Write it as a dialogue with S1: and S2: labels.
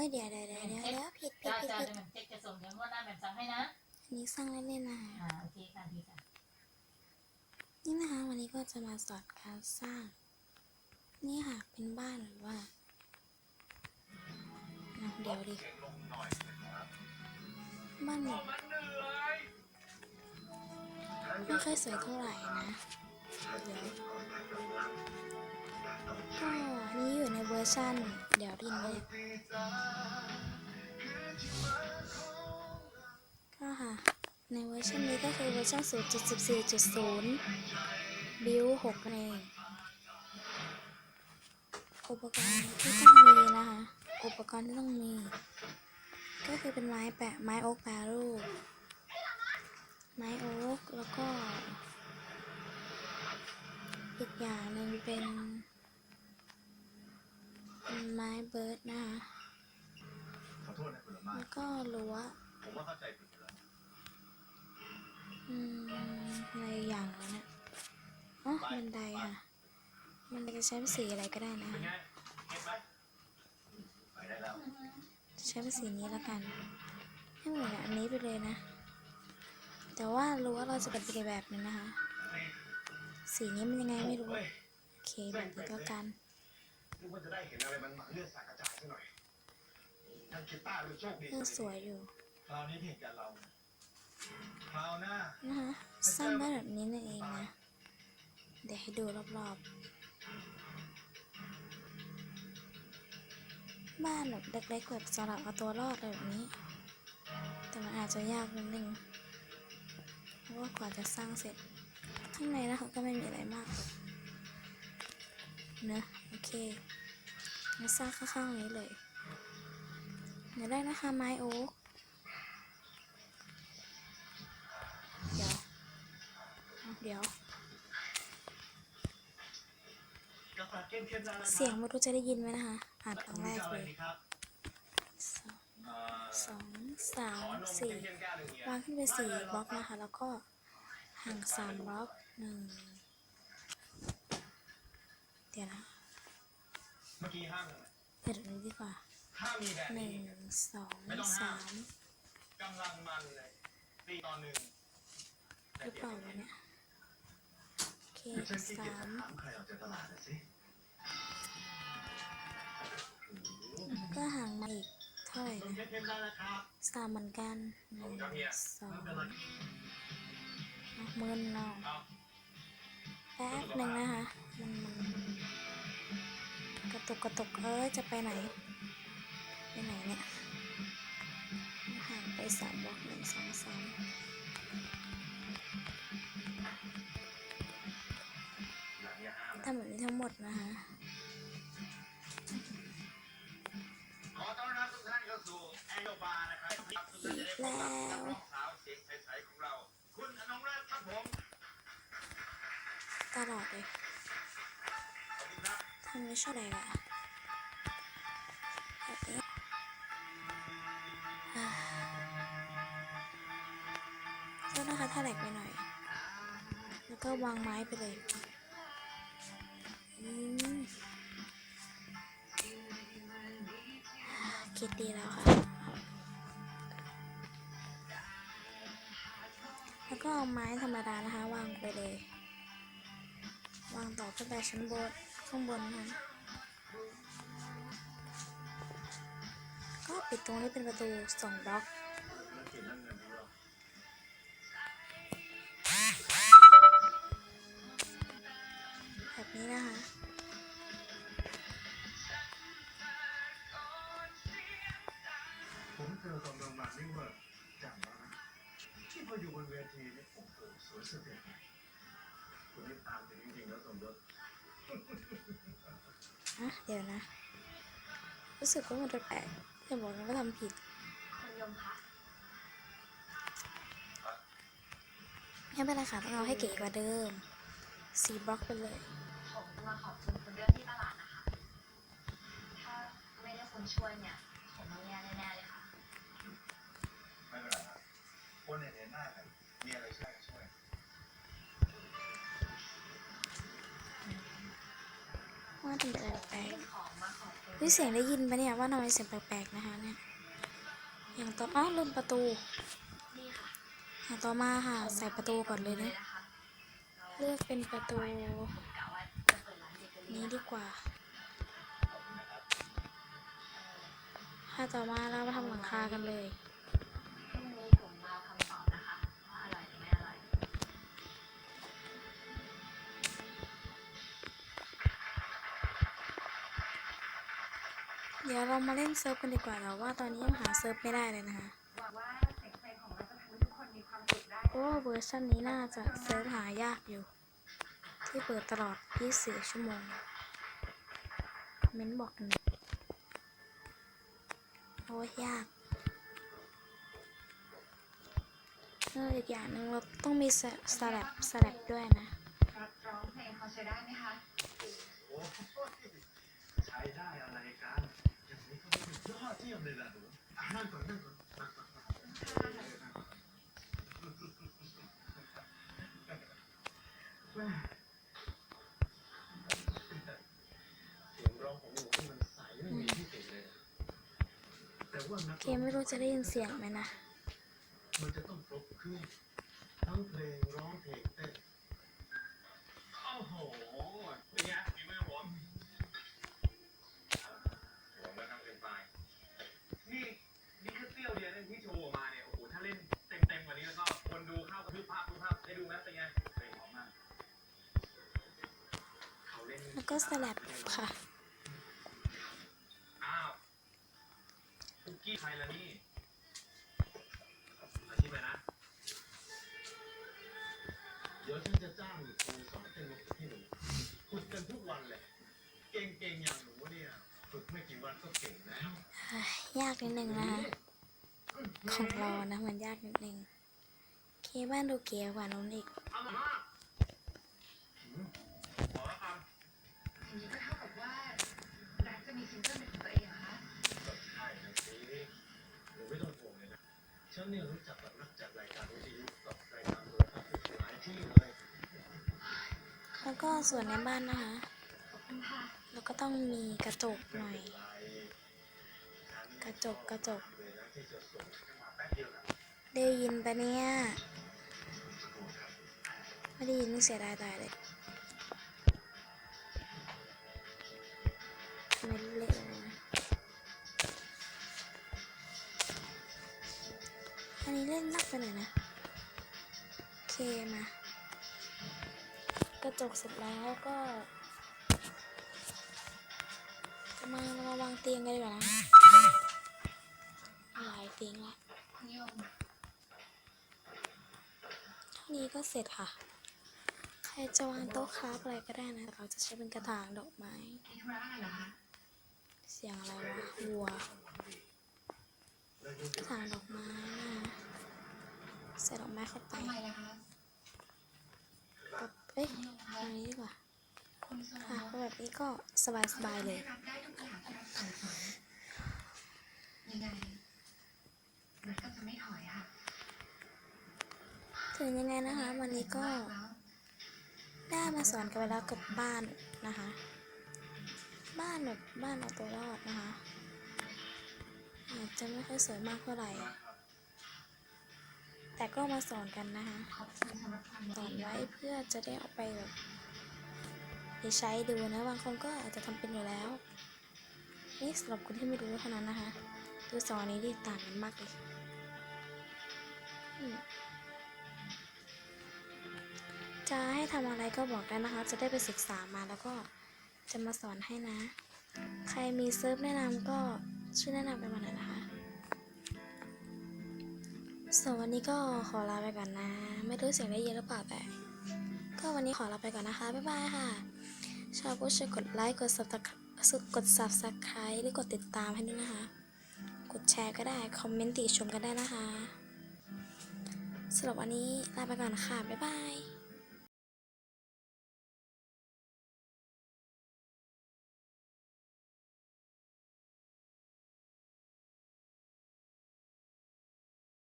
S1: อ้ยเดี๋ยวเดี๋ยวเดี๋ยวเดี๋ยวเดี๋ยวผิดผิด
S2: จ้า
S1: ผิด
S2: จ้า
S1: ผิด
S2: เดี๋ยวแหม่มเช็คจะส่งเดี๋ยวงวดหน้าแหม่มสั่งให้นะ
S1: อันนี้สร้างเล่นๆนะคะ
S2: อ่าโอเคค่ะดีค่ะ
S1: นี่นะคะวันนี้ก็จะมาสอนการสร้าง นี่ค่ะเป็นบ้านแบบว่าอะเดี๋ยวดิบ้านแบบไม่ค่อยสวยเท่าไหร่นะเดี๋ยว ก็อันนี้อยู่ในเวอร์ชันเดี๋ยวดินเลยก็ค่ะ ในเวอร์ชันนี้ก็คือเวอร์ชัน0.14.0 บิว6นั่นเองอุปกรณ์ที่ต้องมีนะคะ อุปกรณ์ที่ต้องมี ก็คือเป็นไม้แปะไม้โอ๊กแปรรูป ไม้โอ๊กแล้วก็ อีกอย่างหนึ่งเป็น ไม้เบิร์ดนะคะ
S3: ขอโทษนะคุณละมา
S1: แล้วก็รั้ว
S3: ผมว่าเข้าใจผิดแล้ว
S1: อืมอะไรอย่างแล้วเนี่ยอ๋อบันไดค่ะมันจะใช้เป็นสีอะไรก็ได้นะคะ
S3: ไปได้แล้ว
S1: จะใช้เป็นสีนี้แล้วกันให้เหมือนอันนี้ไปเลยนะ แต่ว่ารู้ว่าเราจะเป็นอีกแบบหนึงนะคะ สีนี้มันยังไงไม่รู้
S3: เฮ้ย
S1: โอเคแบบนี้ก็กัน
S3: นึกว่าจะได้เห็นอะไรมันหมาเลือดสาดกระจายซะหน่อยท่านคิดต้าเลยโชคดี
S1: เออสวยอยู่
S3: คราวนี้ผิดกันเราคราวหน้า
S1: นะคะสร้างบ้านแบบนี้นั่นเองนะเดี๋ยวให้ดูรอบๆ บ้านแบบเล็กๆแบบสำหรับเอาตัวรอดอะไรแบบนี้ แต่มันอาจจะยากนิดนึงเพราะว่ากว่าจะสร้างเสร็จ ข้างในนะคะก็ไม่มีอะไรมากหรอกเนอะโอ เคมาสร้างข้างๆนี้เลยเดี๋ยวได้นะคะไม้โอ๊กเดี๋ยว เดี๋ยว
S3: เสี
S1: ยงไม่รู้จะได้ยินไหมนะคะ อ่านครั้งแรก
S3: เล
S1: ยสองสามสี่
S3: วหนึ่งเนี่ยวา
S1: งขึ้นไปสี่บล็อกนะคะ แล้วก็ห่างสามบล็อกหนึ่งเดี๋ยวนะ
S3: เมื่อกี้ห้ามเลย
S1: เดี๋ยวนี้ดีกว่า
S3: ถ้ามีแบบ
S1: ห
S3: นี้
S1: นึ่งสองสาม
S3: กำลังมันเลยตีตอนหนึ่ง
S1: หรือเปล่าวะเนี่ยโอเค
S3: เดี๋ยวฉันขี้เกียจ
S1: สาม
S3: ถามใครออกจากตลาดนะสิ
S1: ก็ห่างมาอีกเท่าไหร่
S3: นม
S1: นะ
S3: เข้มๆได้แล้วครับ
S1: สามเหมือนกันหนึ่งสอง
S3: ไม่เป็นไร
S1: อะหมืนเนาะ
S3: เอา
S1: แป๊บหนึ่งนะคะมันมัน กระตุกกระตุกเอ้ยจะไปไหน ไปไหนเนี่ยห่างไปสามบล็อกหนึ่งสองสาม
S3: หลังอย่าห้ามนะ
S1: ทำแบบนี้ทั้งหมดนะคะ
S3: ขอต้อนรับทุกท่านเข้าสู่แองโกบาร์นะครับทุกท่านจะได้พบกับนักร้องสาวเสียงใสๆของเราคุณอนงรัตน์ครับผม
S1: ตลอดเลย
S3: ขอบคุณ ครับ
S1: ทำไม่ชอบอะไรวะแบบนี้อ่าก็นะคะถ้าแหลกไปหน่อย แล้วก็วางไม้ไปเลยอืมคิดดีแล้วค่ะ แล้วก็เอาไม้ธรรมดานะคะ วางไปเลย วางต่อขึ้นไปชั้นบน ข้างบนนะคะก็ปิดตรงนี้เป็นประตูสองบล็อก
S3: แบ
S1: บนี้นะคะ
S3: ผมเจอตอนกลางวันนี่ว่าจำได้ที่พออยู่บนเวทีนี่โอ้โหสวยสุดเลยคุณนี่ตามจริงๆแล้วสมยศ
S1: อะเดี๋ยวนะ รู้สึกว่ามันแปลกๆอย่าบอกนะว่าทำผิดไม่เป็นไรค่ะต้องเอาให้เก๋กว่าเดิมสีบล็อกไปเลย
S4: ผมมาขอบคุณคุณเรื่องที่ตลาดนะคะ ถ้าไม่ได้คุณช่วยเนี่ย ผมต้องแย่แน่ๆเลยค่ะ
S3: ไม่เป็นไรครับคนเห็นหนหน้ากันมีอะไรช่ วยก็ช่วย
S1: ว่าทำใจแปลก
S4: ของมาขอบคุณ
S1: วิเสียงได้ยินปะเนี่ยว่าทำไมเสียงแปลกๆนะคะเนี่ย อย่างต่ออ๋อลืมประตู
S4: นี่ค่ะ
S1: อย่างต่อมาค่ะ ใส่ประตูก่อนเลยนะ
S4: นะคะ
S1: เลือกเป็นประตู
S4: ผมกะว่าจะเปิดร้านเบเกอรี่
S1: นี้ดีกว่าถ้าต่อมาเรามาทำหลังคากันเล
S4: ย
S1: ดี๋ยวเรามาเล่นเซิร์ฟกันดีกว่าแต่ว่าตอนนี้ยังหาเซิร์ฟไม่ได้เลยนะคะโอ้เวอร์ชันนี้น่าจะเซิร์ฟหายากอยู่ ที่เปิดตลอด 24 ชั่วโมงคอมเมนบอกกันหน่อยโอ้ยากเอออีกอย่างหนึ่งเราต้องมีสลับสลับด้วยนะ
S4: ร้องเพลงเขาใช้ได้ไหมคะ
S3: ใช้ได้อะไรกัน เป็นยอดเยี่ยมเลยล่ะหนูอะนั่งก่อนนั่งก่อนนั่งก่อนแม่เสียงร้องของหนูนี่มันใสไม่มีที่ติเลยนะแต่ว่านัก
S1: เกมไม่รู้จะได้ยินเสียงไหมนะ
S3: มันจะต้องครบเครื่องทั้งเพลงร้องเพลงเต้นโอ้โหเป็นไงฝีมือผม ผมก็ทำเกินไป นี่นี่คือเตี้ยวเดียวนั่นที่โชว์ออกมาเนี่ย โอ้โห ถ้าเล่นเต็มเต็มๆกว่านี้แล้วก็คนดูเข้ากับรูปภาพรูปภาพได้ดูไหมเป็นไงเพลงหอมมากเขาเล่น
S1: แล้ว ก็สลับค่ะ
S3: อ้าวคุกกี้ใครล่ะนี่อาชีพอะไรนะ เดี๋ยวฉันจะจ้างครูสอนเต้นรถที่หนูฝึกกันทุกวันเลย เก่งๆอย่างหนูเนี่ยฝึกไม่กี่วันก็เก่งแล้ว
S1: ยากนิดนึงนะคะของเรานะมันยากนิดนึง เคบ้านดูเก๋กว่านู้นอีก
S3: ฉันเนี่ยรู้จักกับนักจัดรายการวิทยุกับรายการโทรทัศน์หลายที่เลย
S1: แล้วก็ส่วนในบ้านนะคะ แล้วก็ต้องมีกระจกหน่อย กระจกกระจก
S3: เลยนะที่จะส่งจังหวะแป๊บเดียวนะ
S1: ได้ยินปะเนี่ย ไม่ได้ยินเสียดายตายเลย่นลักไปหน่อยนะ โอเคมา กระจกเสร็จแล้วก็มาเรามาวางเตียงกันดีกว่านะหลายเตียงละเท่านี้ก็เสร็จค่ะ ใครจะวางโต๊ะคราฟอะไรก็ได้นะเราจะใช้เป็นกระถางดอกไม้
S4: เสี
S1: ยงอะไรวะวัวกระถางดอกไม้น ใส่ดอกไม้เข้าไป
S4: ทำไมล่ะคะ
S1: ปั๊บเอ้ย
S4: คุณโยมคะ
S1: อันนี้ดีกว่า
S4: คุณสม
S1: ค่ะ
S4: บัติ
S1: แบบนี้ก็สบายๆเลย
S4: รับได้ทุกอย่างที่รับสั่งสอนยังไงแร็กก็จะไม่ถอยค่ะ
S1: ถึงยังไงนะคะ วันนี้ก็
S4: มากแล้ว
S1: ได้มาสอนกันไปแล้วกับบ้านนะคะ บ้านแบบบ้านเอาตัวรอดนะคะอาจจะไม่ค่อยสวยมากเท่าไหร่ แต่ก็มาสอนกันนะคะ
S4: ส
S1: อนไว้เพื่อจะได้เอาไปแบบไปใช้ดูนะบางคนก็อาจจะทำเป็นอยู่แล้วนี่สำหรับคนที่ไม่รู้เท่านั้นนะคะดูสอนนี้ดีต่างกันมากเลยจะให้ทำอะไรก็บอกได้นะคะ จะได้ไปศึกษามาแล้วก็จะมาสอนให้นะ ใครมีเซิร์ฟแนะนำก็ช่วยแนะนำไปมาหน่อยนะคะ ส่วนวันนี้ก็ขอลาไปก่อนนะ ไม่รู้เสียงได้ยินหรือเปล่าแต่ก็วันนี้ขอลาไปก่อนนะคะ บ๊ายบายค่ะ ชอบก็ช่วยกดไลค์ กดซับสกด subscribe หรือกดติดตามให้ด้วยนะคะ กดแชร์ก็ได้ คอมเมนต์ติชมกันได้นะคะสำหรับวันนี้ลาไปก่อนค่ะ บ๊ายบาย